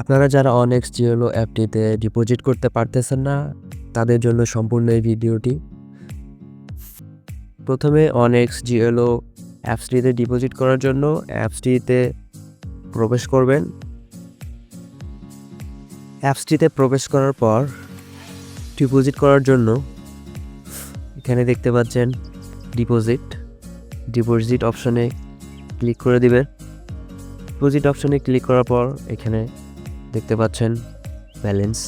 আপনারা যারা অনেক্স জিওলো অ্যাপটিতে ডিপোজিট করতে পারতেছেন না, তাদের জন্য সম্পূর্ণ এই ভিডিওটি। প্রথমে অনেক্স জিওলো অ্যাপসটিতে ডিপোজিট করার জন্য অ্যাপসটিতে প্রবেশ করবেন। অ্যাপসটিতে প্রবেশ করার পর ডিপোজিট করার জন্য এখানে দেখতে পাচ্ছেন ডিপোজিট ডিপোজিট অপশনে ক্লিক করে দিবেন। ডিপোজিট অপশনে ক্লিক করার পর এখানে দেখতে পাচ্ছেন ব্যালেন্স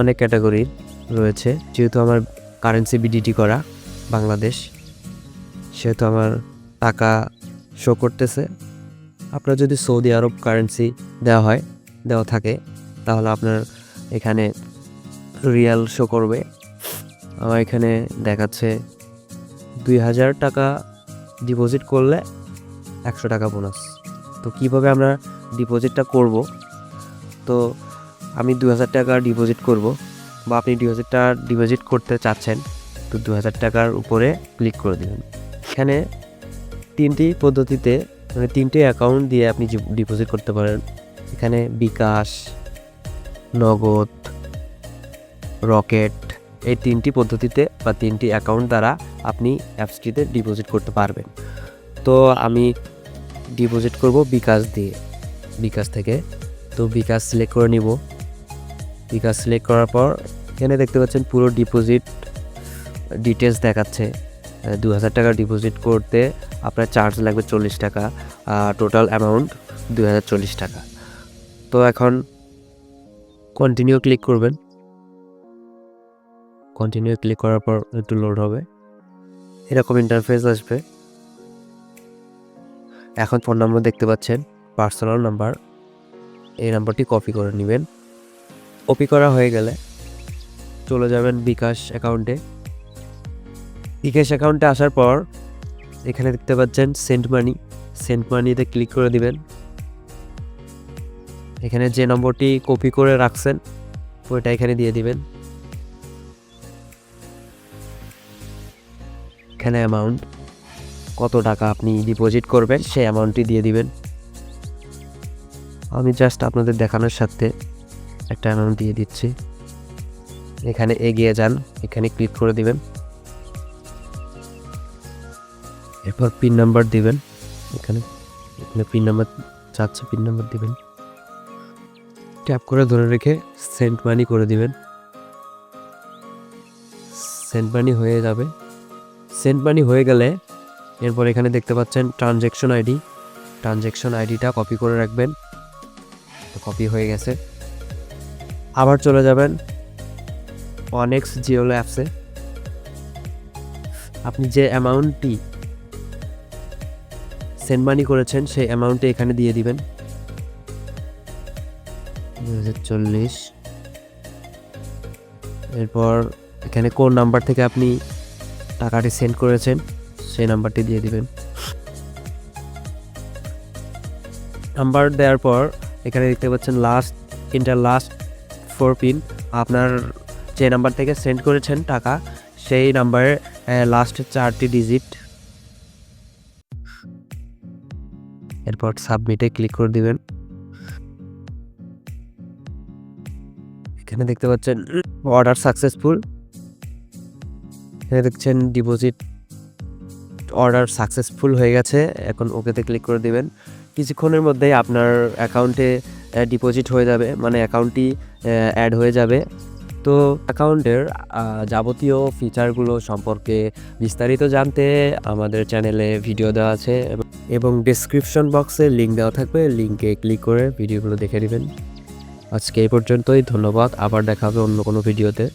অনেক ক্যাটাগরির রয়েছে। যেহেতু আমার কারেন্সি বিডিটি করা বাংলাদেশ, সেহেতু আমার টাকা শো করতেছে। আপনার যদি সৌদি আরব কারেন্সি দেওয়া হয়, দেওয়া থাকে, তাহলে আপনার এখানে রিয়াল শো করবে। আমার এখানে দেখাচ্ছে দুই হাজার টাকা ডিপোজিট করলে একশো টাকা বোনাস তো কীভাবে আমরা ডিপোজিটটা করব? তো আমি দু হাজার টাকা ডিপোজিট করব বা আপনি দু হাজার টাকা ডিপোজিট করতে চাচ্ছেন, তো দু হাজার টাকার উপরে ক্লিক করে দেবেন। এখানে তিনটি পদ্ধতিতে মানে তিনটি অ্যাকাউন্ট দিয়ে আপনি ডিপোজিট করতে পারেন। এখানে বিকাশ, নগদ, রকেট, এই তিনটি পদ্ধতিতে বা তিনটি অ্যাকাউন্ট দ্বারা আপনি অ্যাপসটিতে ডিপোজিট করতে পারবেন। তো আমি ডিপোজিট করব বিকাশ দিয়ে। বিকাশ থেকে তো বিকাশ সিলেক্ট করে নিব। বিকাশ সিলেক্ট করার পর এখানে দেখতে পাচ্ছেন পুরো ডিপোজিট ডিটেলস দেখাচ্ছে। দু হাজার টাকা ডিপোজিট করতে আপনার চার্জ লাগবে চল্লিশ টাকা টোটাল অ্যামাউন্ট দু হাজার চল্লিশ টাকা। তো এখন কন্টিনিউ ক্লিক করবেন। কন্টিনিউ ক্লিক করার পর একটু লোড হবে। এরকম ইন্টারফেস আসবে। এখন ফোন নম্বর দেখতে পাচ্ছেন পার্সোনাল নাম্বার এই নাম্বারটি কপি করে নেবেন। কপি করা হয়ে গেলে চলে যাবেন বিকাশ অ্যাকাউন্টে বিকাশ অ্যাকাউন্টে আসার পর এখানে দেখতে পাচ্ছেন সেন্ট মানি সেন্ট মানিতে ক্লিক করে দিবেন। এখানে যে নম্বরটি কপি করে রাখছেন, ওইটা এখানে দিয়ে দিবেন। এখানে অ্যামাউন্ট কত টাকা আপনি ডিপোজিট করবেন, সেই অ্যামাউন্টটি দিয়ে দিবেন। আমি জাস্ট আপনাদের দেখানোর সাথে একটা অ্যামাউন্ট দিয়ে দিচ্ছি। এখানে এগিয়ে যান, এখানে ক্লিক করে দিবেন। এরপর পিন নাম্বার দিবেন, এখানে এখানে পিন নাম্বার চাচ্ছে পিন নাম্বার দিবেন। ট্যাপ করে ধরে রেখে সেন্ট মানি করে দিবেন। সেন্ট মানি হয়ে যাবে। সেন্ট মানি হয়ে গেলে এরপর এখানে দেখতে পাচ্ছেন ট্রানজ্যাকশন আইডি ট্রানজ্যাকশন আইডিটা কপি করে রাখবেন। কপি হয়ে গেছে। আবার চলে যাবেন অনেক্স জিওলো অ্যাপসে আপনি যে অ্যামাউন্টটি সেন্ড মানি করেছেন, সেই অ্যামাউন্টটি এখানে দিয়ে দিবেন। দু চল্লিশ। এরপর এখানে কোন নাম্বার থেকে আপনি টাকাটি সেন্ড করেছেন, সেই নাম্বারটি দিয়ে দিবেন। নাম্বার দেওয়ার পর এখানে দেখতে পাচ্ছেন last enter last four PIN আপনার যে নাম্বার থেকে সেন্ড করেছেন টাকা, সেই নাম্বারের লাস্ট চারটি ডিজিট এরপর সাবমিটে ক্লিক করে দিবেন। এখানে দেখতে পাচ্ছেন অর্ডার সাকসেসফুল এখানে দেখছেন ডিপোজিট অর্ডার সাকসেসফুল হয়ে গেছে। এখন ওকেতে ক্লিক করে দিবেন। কিছুক্ষণের মধ্যেই আপনার অ্যাকাউন্টে ডিপোজিট হয়ে যাবে মানে অ্যাকাউন্টটি অ্যাড হয়ে যাবে। তো অ্যাকাউন্টের যাবতীয় ফিচারগুলো সম্পর্কে বিস্তারিত জানতে আমাদের চ্যানেলে ভিডিও দেওয়া আছে এবং- ডিসক্রিপশন বক্সে লিঙ্ক দেওয়া থাকবে। লিঙ্কে ক্লিক করে ভিডিওগুলো দেখে নেবেন। আজকে এই পর্যন্তই, ধন্যবাদ। আবার দেখা হবে অন্য কোনো ভিডিওতে